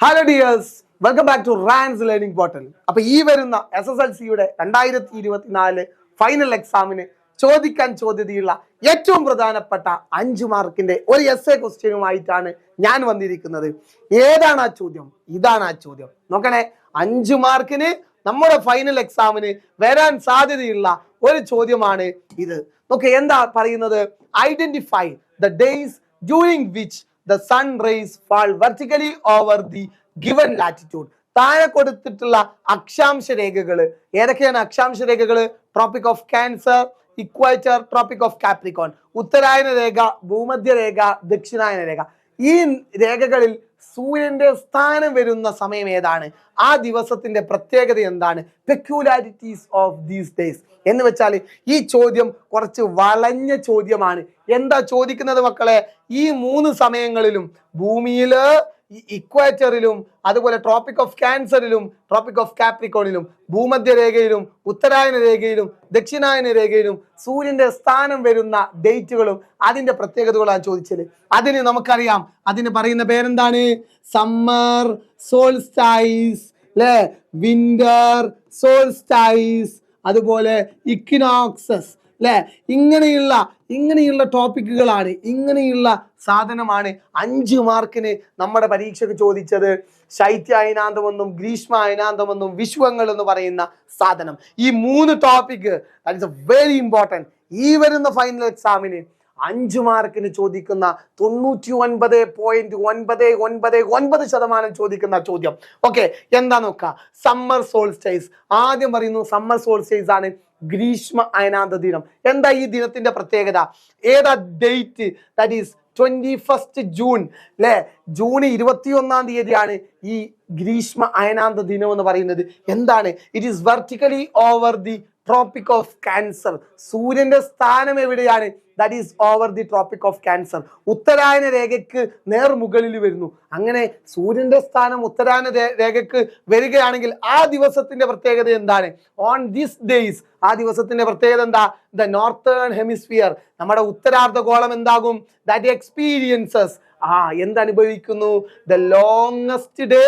Hello dears welcome back to Ran's learning portal അപ്പൊ ഈ വരുന്ന എസ് എസ് എൽ സിയുടെ രണ്ടായിരത്തി ഇരുപത്തിനാല് ഫൈനൽ എക്സാമിന് ചോദിക്കാൻ ചോദ്യതയുള്ള ഏറ്റവും പ്രധാനപ്പെട്ട അഞ്ച് മാർക്കിന്റെ ഒരു എസ് എ ക്വസ്റ്റ്യനുമായിട്ടാണ് ഞാൻ വന്നിരിക്കുന്നത്. ഏതാണ് ആ ചോദ്യം? ഇതാണ് ആ ചോദ്യം. നോക്കണേ. അഞ്ച് മാർക്കിന് നമ്മുടെ ഫൈനൽ എക്സാമിന് വരാൻ സാധ്യതയുള്ള ഒരു ചോദ്യമാണ് ഇത്. നോക്കെ എന്താ പറയുന്നത്? Identify the days during which the sun rays fall vertically over the given latitude താഴെ കൊടുത്തിട്ടുള്ള അക്ഷാംശ രേഖകൾ ഏതൊക്കെയാണ് അക്ഷാംശ രേഖകൾ Tropic of Cancer equator Tropic of Capricorn ഉത്തരായന രേഖ ഭൂമധ്യ രേഖ ദക്ഷിണായന രേഖ. ഈ രേഖകളിൽ സൂര്യന്റെ സ്ഥാനം വരുന്ന സമയം ഏതാണ്? ആ ദിവസത്തിന്റെ പ്രത്യേകത എന്താണ്? പെക്യുലാരിറ്റീസ് ഓഫ് ദീസ് ഡേയ്സ് എന്ന് വെച്ചാൽ ഈ ചോദ്യം കുറച്ച് വളഞ്ഞ ചോദ്യമാണ്. എന്താ ചോദിക്കുന്നത് മക്കളെ? ഈ മൂന്ന് സമയങ്ങളിലും ഭൂമിയിൽ ഇക്വേറ്ററിലും അതുപോലെ ട്രോപ്പിക് ഓഫ് ക്യാൻസറിലും ട്രോപ്പിക് ഓഫ് കാപ്രിക്കോണിലും ഭൂമധ്യരേഖയിലും ഉത്തരായന രേഖയിലും ദക്ഷിണായന രേഖയിലും സൂര്യന്റെ സ്ഥാനം വരുന്ന ഡേറ്റുകളും അതിന്റെ പ്രത്യേകതകളാണ് ചോദിച്ചത്. അതിന് നമുക്കറിയാം. അതിന് പറയുന്ന പേരെന്താണ്? സമ്മർ സോൾസ്റ്റൈസ് അല്ലെ വിന്റർ സോൾസ്റ്റൈസ് അതുപോലെ ഇക്വിനോക്സസ് അല്ലെ ഇങ്ങനെയുള്ള ഇങ്ങനെയുള്ള ടോപ്പിക്കുകളാണ് ഇങ്ങനെയുള്ള സാധനമാണ് അഞ്ച് മാർക്കിന് നമ്മുടെ പരീക്ഷയ്ക്ക് ചോദിച്ചത്. ശൈത്യ അയനാന്തമെന്നും ഗ്രീഷ്മ അയനാന്തമെന്നും വിശ്വങ്ങൾ എന്ന് പറയുന്ന സാധനം. ഈ മൂന്ന് topic that is a very important ഈ വരുന്ന ഫൈനൽ എക്സാമിന് അഞ്ച് മാർക്കിന് ചോദിക്കുന്ന തൊണ്ണൂറ്റി ഒൻപത് പോയിന്റ് ഒൻപത് ഒൻപത് ഒൻപത് ശതമാനം ചോദിക്കുന്ന ചോദ്യം. ഓക്കെ എന്താ നോക്കുക സമ്മർ സോൾസ്റ്റൈസ് ആദ്യം പറയുന്നു സമ്മർ സോൾസ്റ്റൈസ് ആണ് ഗ്രീഷ്മ അയനാന്ത ദിനം. എന്താ ഈ ദിനത്തിന്റെ പ്രത്യേകത? ഏതാ date? That is twenty first June അല്ലേ ജൂൺ ഇരുപത്തി ഒന്നാം തീയതിയാണ് ഈ ഗ്രീഷ്മ അയനാന്ത ദിനം എന്ന് പറയുന്നത്. എന്താണ്? It is vertically over the Tropic of Cancer സൂര്യന്റെ സ്ഥാനം എവിടെയാണ്? That is over the Tropic of Cancer ഉത്തരായന രേഖയ്ക്ക് നേർമുകളിൽ വരുന്നു. അങ്ങനെ സൂര്യന്റെ സ്ഥാനം ഉത്തരായന രേഖയ്ക്ക് വരികയാണെങ്കിൽ ആ ദിവസത്തിന്റെ പ്രത്യേകത എന്താണ്? ഓൺ ദിസ് ഡേയ്സ് ആ ദിവസത്തിന്റെ പ്രത്യേകത എന്താ? ദ നോർത്തേൺ ഹെമിസ്ഫിയർ നമ്മുടെ ഉത്തരാർദ്ധഗോളം എന്താകും? ദാറ്റ് എക്സ്പീരിയൻസസ് ആ എന്തനുഭവിക്കുന്നു? The longest day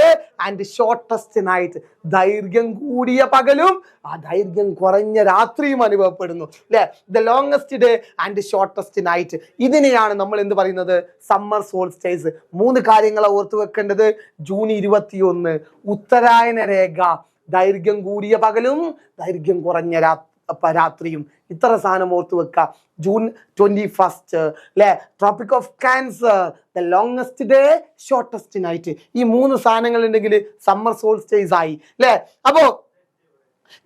and shortest night ദൈർഘ്യം കൂടിയ പകലും ആ ദൈർഘ്യം കുറഞ്ഞ രാത്രിയും അനുഭവപ്പെടുന്നു. അല്ലെ the longest day and shortest night ഇതിനെയാണ് നമ്മൾ എന്ത് പറയുന്നത്? സമ്മർ സോൾസ്റ്റേസ് മൂന്ന് കാര്യങ്ങളെ ഓർത്തു വെക്കേണ്ടത്. ജൂൺ ഇരുപത്തിയൊന്ന്. ഉത്തരായന രേഖ. ദൈർഘ്യം കൂടിയ പകലും ദൈർഘ്യം കുറഞ്ഞ രാത്രിയും. ഇത്ര സാധനം ഓർത്ത് വെക്കുക ജൂൺ ട്വന്റി ഫസ്റ്റ് അല്ലെ Tropic of Cancer the longest day shortest night ഈ മൂന്ന് സാധനങ്ങൾ ഉണ്ടെങ്കിൽ സമ്മർ സോൾസ്റ്റേസ് ആയി. അല്ലെ അപ്പോ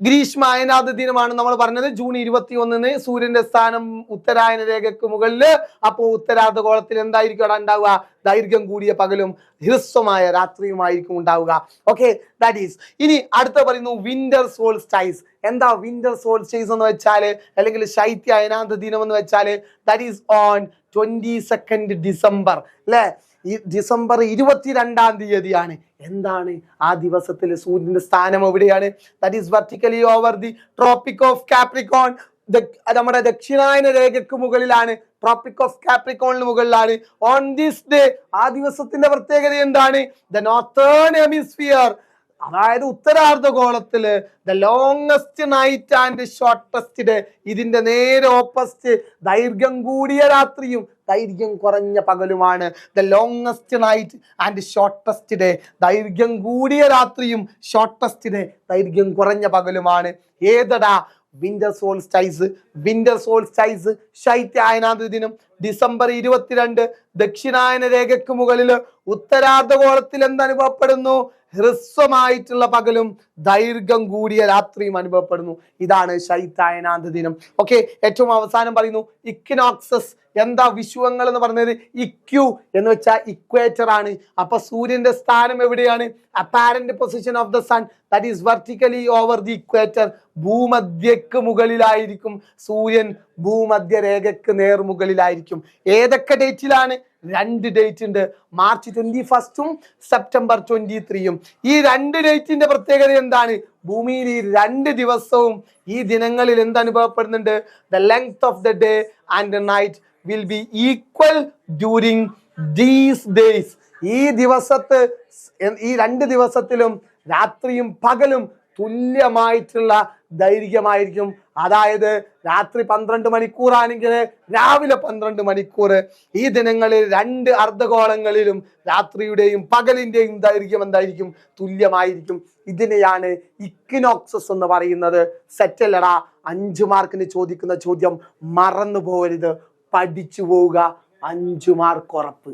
ഗ്രീഷ്മ അയനാഥ ദിനമാണ് നമ്മൾ പറഞ്ഞത്. ജൂൺ ഇരുപത്തി ഒന്നിന് സൂര്യന്റെ സ്ഥാനം ഉത്തരായന രേഖക്ക് മുകളിൽ. ഉത്തരാർദ്ധ ഉത്തരാർദ്ധഗോളത്തിൽ എന്തായിരിക്കും അവിടെ ഉണ്ടാവുക? ദൈർഘ്യം കൂടിയ പകലും ഹ്രസ്വമായ രാത്രിയുമായിരിക്കും ഉണ്ടാവുക. ഓക്കെ ദാറ്റ് ഈസ് ഇനി അടുത്ത പറയുന്നു വിന്റർ സോൾ സ്റ്റൈസ് എന്താ വിന്റർ സോൾ സ്റ്റൈസ് എന്ന് വെച്ചാൽ അല്ലെങ്കിൽ ശൈത്യ അയനാഥ ദിനം എന്ന് വെച്ചാൽ that is on twenty second December അല്ലെ? ഈ ഡിസംബർ ഇരുപത്തിരണ്ടാം തീയതിയാണ്. എന്താണ് ആ ദിവസത്തിൽ സൂര്യന്റെ സ്ഥാനം എവിടെയാണ്? That is vertically over the Tropic of Capricorn നമ്മുടെ ദക്ഷിണായന രേഖയ്ക്ക് മുകളിലാണ്. ട്രോപ്പിക് ഓഫ് കാപ്രിക്കോണിന് മുകളിലാണ്. ഓൺ ദിസ് ഡേ ആ ദിവസത്തിന്റെ പ്രത്യേകത എന്താണ്? ദ നോർത്തേൺ ഹെമിസ്ഫിയർ അതായത് ഉത്തരാർദ്ധഗോളത്തിൽ the longest night and shortest day ഇതിന്റെ നേരെ ഓപ്പോസിറ്റ് ദൈർഘ്യം കൂടിയ രാത്രിയും ദൈർഘ്യം കുറഞ്ഞ പകലുമാണ് the longest night and shortest day ദൈർഘ്യം കൂടിയ രാത്രിയും ഷോർട്ടസ്റ്റ് ഡേ ദൈർഘ്യം കുറഞ്ഞ പകലുമാണ്. ഏതടാ? വിന്റർ സോൾസ്റ്റൈസ് വിന്റർ സോൾസ്റ്റൈസ് ശൈത്യായനാന്ത ദിനം. ഡിസംബർ ഇരുപത്തിരണ്ട് ദക്ഷിണായന രേഖയ്ക്ക് മുകളിൽ ഉത്തരാർദ്ധഗോളത്തിൽ എന്തനുഭവപ്പെടുന്നു ഹ്രസ്വമായിട്ടുള്ള പകലും ദൈർഘ്യം കൂടിയ രാത്രിയും അനുഭവപ്പെടുന്നു. ഇതാണ് ശൈത്തായനാന്ത ദിനം. ഓക്കെ ഏറ്റവും അവസാനം പറയുന്നു ഇക്വിനോക്സസ് എന്താ വിശുവങ്ങൾ എന്ന് പറഞ്ഞത്? ഇക്യു എന്ന് വെച്ചാൽ ഇക്വേറ്റർ ആണ്. അപ്പൊ സൂര്യന്റെ സ്ഥാനം എവിടെയാണ്? Apparent position of the sun that is vertically over the equator ഭൂമധ്യക്ക് മുകളിലായിരിക്കും സൂര്യൻ ഭൂമധ്യ രേഖക്ക് നേർമുകളിലായിരിക്കും. ഏതൊക്കെ ഡേറ്റിലാണ്? രണ്ട് ഡേറ്റ് ഉണ്ട്. മാർച്ച് ട്വന്റി ഫസ്റ്റും സെപ്റ്റംബർ ട്വന്റി ത്രീയും. ഈ രണ്ട് ഡേറ്റിന്റെ പ്രത്യേകത എന്താണ്? ഭൂമിയിൽ ഈ രണ്ട് ദിവസവും ഈ ദിനങ്ങളിൽ എന്ത് അനുഭവപ്പെടുന്നുണ്ട്? The length of the day and the night will be equal during these days ഈ ദിവസത്ത് ഈ രണ്ട് ദിവസത്തിലും രാത്രിയും പകലും തുല്യമായിട്ടുള്ള ദൈർഘ്യമായിരിക്കും. അതായത് രാത്രി പന്ത്രണ്ട് മണിക്കൂറാണെങ്കിൽ രാവിലെ പന്ത്രണ്ട് മണിക്കൂർ. ഈ ദിനങ്ങളിൽ രണ്ട് അർദ്ധഗോളങ്ങളിലും രാത്രിയുടെയും പകലിന്റെയും ദൈർഘ്യം എന്തായിരിക്കും? തുല്യമായിരിക്കും. ഇതിനെയാണ് ഇക്വിനോക്സസ് എന്ന് പറയുന്നത്. സെറ്റല്ലടാ അഞ്ചു മാർക്കിന് ചോദിക്കുന്ന ചോദ്യം മറന്നു പോകരുത് പഠിച്ചു പോവുക. അഞ്ചു മാർക്ക് ഉറപ്പ്.